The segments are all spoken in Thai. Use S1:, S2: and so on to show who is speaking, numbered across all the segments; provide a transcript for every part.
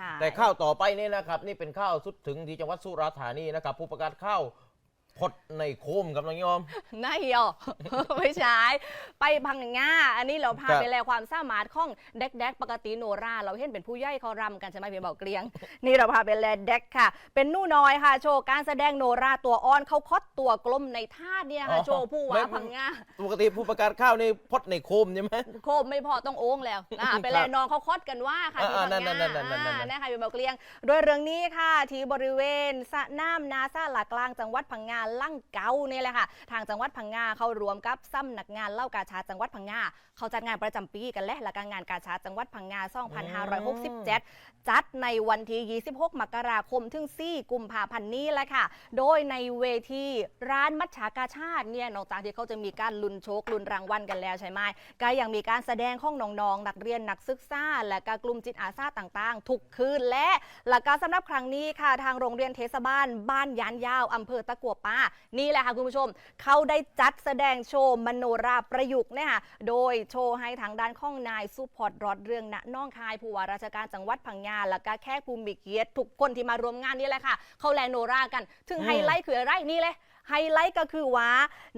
S1: ช่
S2: แต่ข้าวต่อไปนี่นะครับ นี่เป็นข้าวสุดถึงที่จังหวัดสุราษฎร์ธานีนะครับ ผู้ประกาศข้าว พดในโคมครับน้องยอม
S1: น่าเหี่ยว ไม่ใช่ไปพังงาอันนี้เราพา
S2: ครับ
S1: ไปแลความสามารถของเด็กแดกปกติโนราเราเห็นเป็นผู้ย่อยเขารำกันใช่ไหมเพียงบอกเกลียง นี่เราพาไปแลเด็กค่ะ เป็นหนู่น้อยค่ะ โชว์การแสดงโนราตัวอ่อนเขาคดตัวกลมในท่าเนี่ยค่ะ
S2: อ๋อ
S1: โชว์ผู้
S2: ไม่
S1: ว่าพังงา
S2: ปกติผู้ประกาศข้าวนี่พดในโคมใช่ไหม
S1: โคมไม่พอต้องโอ้งแล้วอ่าไปแลน้องเขาคดกันว่าค่ะที่
S2: อ่า
S1: พัง
S2: นั่
S1: งาน
S2: ๆๆๆๆๆ
S1: อ่านะคะเพียงบอกเกลียง โดยเรื่องนี้ค่ะที่บริเวณสระน้ำนาซาหลักกลางจังหวัดพังงาลั่งเกาเนี่ยแหละค่ะ ทางจังหวัดพังงาเขารวมกับซ้ำนักงานเล่ากาชาจังหวัดพังงาเขาจัดงานประจำปีกันและและการงานกาชาจังหวัดพังงา 2567 จัดในวันที่ 26 มกราคมถึง 4 กุมภาพันธ์นี้แหละค่ะ โดยในเวทีร้านมัชชากาชาติเนี่ยนอกจากที่เขาจะมีการลุ้นโชคลุ้นรางวัลกันแล้วใช่ไหมก็ยังมีการแสดงของน้องๆนักเรียนนักศึกษาและก็กลุ่มจิตอาสาต่างๆ ทุกคืนและหลักการสำหรับครั้งนี้ค่ะ ทางโรงเรียนเทศบาลบ้านยานยาวอำเภอตะกัวป่านี่แหละค่ะคุณผู้ชม เขาได้จัดแสดงโชว์มโนราประยุกต์เนี่ยค่ะโดยโชว์ให้ทางด้านข้องนายสุพอร์ตรอดเรืองณน้องคายผู้ว่าราชการจังหวัดพังงาและก็แขกภูมิเกียรติทุกคนที่มารวมงานนี่แหละค่ะ เขาแลโนรากัน ถึงไฮไลท์คืออะไรนี่เลย ไฮไลท์ก็คือว่า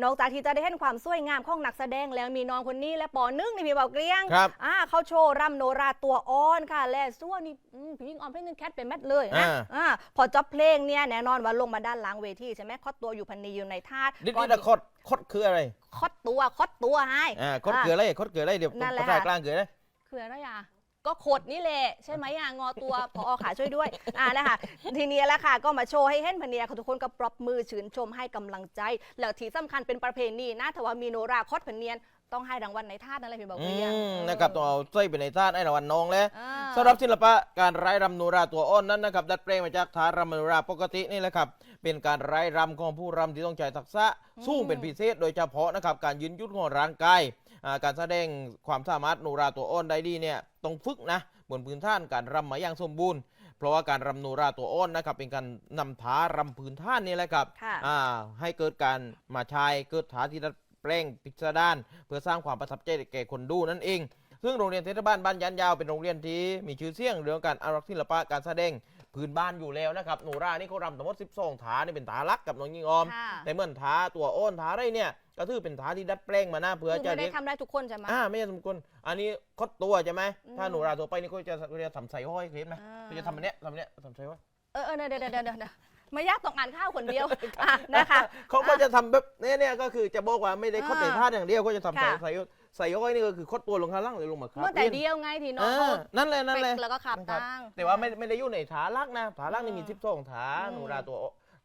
S1: นอกจากที่จะได้เห็นความสวยงามของนักแสดงแล้วมีน้องคนนี้และปอนึ่งในพี่เบาเกลียง
S2: ครับ
S1: อ่าเขาโชว์รำโนราตัวอ่อนค่ะ และส่วนนี่อืมพี่ยิงออมเพลงนึงแคทเป็นแมทเลยนะ
S2: อ่า
S1: อ่าพอจบเพลงเนี่ยแน่นอนว่าลงมาด้านหลังเวทีใช่ไหมคดตัวอยู่พันนีอยู่ในท่า
S2: นิด
S1: ก่อ
S2: นิดนะคดคดคืออะไร
S1: คดตัวคดตัวให้
S2: อ่าคดคืออะไรคดคืออะไรเดี๋ยว
S1: นั่นแหละ
S2: ภาษากลางคืออะไร
S1: คืออะไรอะ ก็ขดนี่แหละใช่ไหมอะงอตัวพอขาช่วยด้วยอ่านะคะทีนี้แหละค่ะ ก็มาโชว์ให้เห็นพะเนียทุกคนก็ปรบมือชื่นชมให้กำลังใจ แล้วที่สำคัญเป็นประเพณีนะถ้าว่ามีโนราคดพะเนียนต้องให้รางวัลในท่านั่นเลยพี่บอก
S2: อื
S1: เรียง
S2: มนะครับต้องเอาใส่ไปในท่าไอ้รางวัลน้องแล้ว
S1: อ่า
S2: สำหรับศิลปะการไร้รำโนราตัวอ้อนนั้นนะครับดัดแปลงมาจากท่ารำโนราปกตินี่แหละครับเป็นการไร้รำของผู้รำที่ต้องใช้ทักษะสู้เป็นพิเศษ โดยเฉพาะนะครับการยืนยุดของร่างกายอ่าการแสดงความสามารถโนราตัวอ้อนได้ดีเนี่ย ต้องฝึกนะบนพื้นฐานการรำมาอย่างสมบูรณ์ เพราะว่าการรำโนราตัวอ้อนนะครับเป็นการนำท้ารำพื้นฐานนี่แหละครับ
S1: ค่ะ
S2: อ่าให้เกิดการมาชายเกิดฐานที่ดัดแปลงพิสดารเพื่อสร้างความประทับใจแก่คนดูนั่นเองซึ่งโรงเรียนเทศบาลบ้านยันยาวเป็นโรงเรียนที่มีชื่อเสียงเรื่องการอนุรักษ์ศิลปะการแสดง พื้นบ้านอยู่แล้วนะครับโนรานี่เขารำทั้งหมด12ฐานนี่เป็นฐานลักกับน้องยิงออม
S1: ค่ะ
S2: แต่เมื่อฐานตัวโอ้นฐานอะไรเนี่ยก็ถือเป็นฐานที่ดัดแปลงมาหน้าเพื่อ
S1: คือ
S2: จะ
S1: ไม่ได้
S2: เรียก
S1: ทำได้ทุกคนใช่ไหม
S2: อ่าไม่ใช่สมกุลอันนี้คดตัวใช่ไหม
S1: อืม
S2: ถ้าโนราตัวไปนี่ก็จะก็จะทำใส่ห้อยเห็นไหม
S1: อ่า
S2: ก็จะทำอันเนี้ยทำอันเนี้ยทำใส่ห้อย
S1: เออเออเดี๋ยวเดี๋ยวเดี๋ยวเดี๋ยว ไม่ยากต้องอ่านข้าวคนเดียวอะนะคะ
S2: เขาก็จะทำแบบเนี้ยเนี่ยก็คือจะบอกว่าไม่ได้คดใน
S1: อ่า
S2: ท่าอย่างเดียวก็จะทำใส่
S1: ค่ะ
S2: ใส่ใส่ห้อยนี่ก็คือคดตัวลงข้างล่างเลยลงมาครับ
S1: เมื่อแต่เดียวไงที่น้อง
S2: อ่า
S1: เขา
S2: นั่นแหละนั่นแหละ
S1: เป็กแล้วก็ขับ
S2: นะครับ
S1: ตั้ง
S2: แต่ว่าไม่ไม่ได้อยู่ในฐานลักนะฐานลักนี่มี
S1: อืม
S2: สิบสองฐาน
S1: อืม
S2: โนราตัว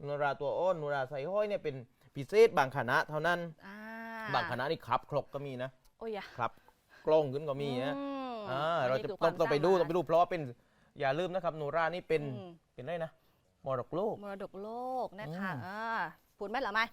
S2: โนราตัวอ้นโนราใส่ห้อยเนี่ยเป็นพิเศษบางคณะเท่านั้น
S1: อ่า
S2: บางคณะนี่ครับครกก็มีนะ
S1: โอ้ยอะ
S2: ครับกล้องขึ้นก็มีนะ
S1: อืม
S2: อ่าเราจะ
S1: นนี้คื
S2: ต้องต้องไปดู
S1: ควา
S2: ต้
S1: ม
S2: องไปดูเพราะว่าเป็นอย่าลืมนะครับโนรานี่เป็น
S1: อืม
S2: เป็นอะไรนะ มรดกโลก
S1: มรดกโลกนะคะ
S2: อืม
S1: อ่าพูดไหมเหรอไม่